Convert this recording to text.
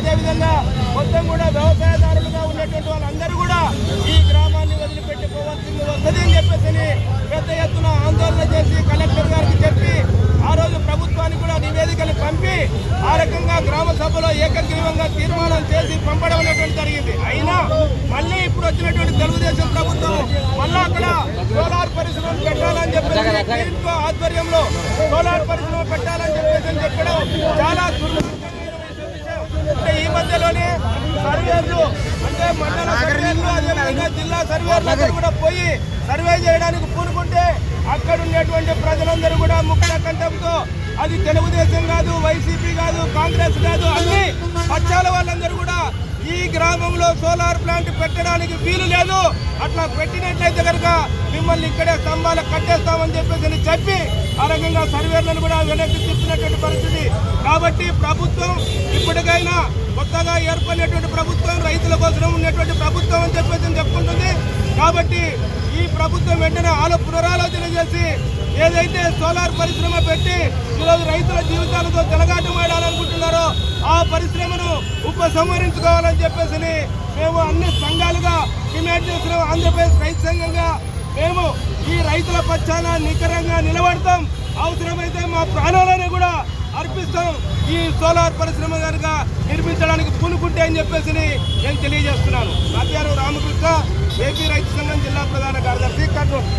అదేవిధంగా మొత్తం కూడా వ్యవసాయదారులుగా ఉన్నటువంటి వాళ్ళందరూ కూడా ఈ గ్రామాన్ని వదిలిపెట్టుకోవాల్సింది వస్తుంది అని చెప్పేసి పెద్ద ఎత్తున ఆందోళన చేసి కలెక్టర్ గారికి చెప్పి ఆ రోజు ప్రభుత్వానికి కూడా నివేదికలు పంపి ఆ రకంగా గ్రామ సభలో ఏకగ్రీవంగా తీర్మానం చేసి పంపడం అనేటువంటి జరిగింది. అయినా మళ్ళీ ఇప్పుడు వచ్చినటువంటి తెలుగుదేశం ప్రభుత్వం మళ్ళా అక్కడ సోలార్ పరిశ్రమలు పెట్టాలని చెప్పేసి ఆధ్వర్యంలో సోలార్ పరిశ్రమ పెట్టాలని చెప్పేసి చెప్పడం సర్వేర్లు అంటే మండల సర్వేర్లు అదేవిధంగా జిల్లా సర్వేర్లు అందరూ కూడా పోయి సర్వే చేయడానికి పూనుకుంటే అక్కడ ఉండేటువంటి ప్రజలందరూ కూడా ముక్త కంఠంతో అది తెలుగుదేశం కాదు వైసీపీ కాదు కాంగ్రెస్ కాదు అన్ని పక్షాల వాళ్ళందరూ కూడా ఈ గ్రామంలో సోలార్ ప్లాంట్ పెట్టడానికి వీలు లేదు. అట్లా పెట్టినట్లయితే కనుక మిమ్మల్ని ఇక్కడే స్తంభాలు కట్టేస్తామని చెప్పేసి అని చెప్పి ఆ రకంగా సర్వేలను కూడా వెనక్కి తిప్పినటువంటి పరిస్థితి. కాబట్టి ప్రభుత్వం కొత్తగా ఏర్పడినటువంటి ప్రభుత్వం రైతుల కోసం ఉన్నటువంటి ప్రభుత్వం అని చెప్పేసి చెప్పుకుంటుంది. కాబట్టి ఈ ప్రభుత్వం వెంటనే ఆలో పునరాలోచన చేసి ఏదైతే సోలార్ పరిశ్రమ పెట్టి ఈరోజు రైతుల జీవితాలతో తెలగాటమాడాలనుకుంటున్నారో ఆ పరిశ్రమను ఉపసంహరించుకోవాలని చెప్పేసి మేము అన్ని సంఘాలుగా డిమాండ్ చేస్తున్నాం. ఆంధ్రప్రదేశ్ రైతు సంఘంగా మేము ఈ రైతుల పక్షాన నికరంగా నిలబడతాం. అవసరమైతే మా ప్రాణాలను కూడా అర్పిస్తాం ఈ సోలార్ పరిశ్రమ కనుక నిర్మించడానికి పూనుకుంటే అని చెప్పేసి నేను తెలియజేస్తున్నాను. మధ్యాహ్నం రామకృష్ణ ఏపీ రైతు సంఘం జిల్లా ప్రధాన కార్యదర్శి కర్నూలు.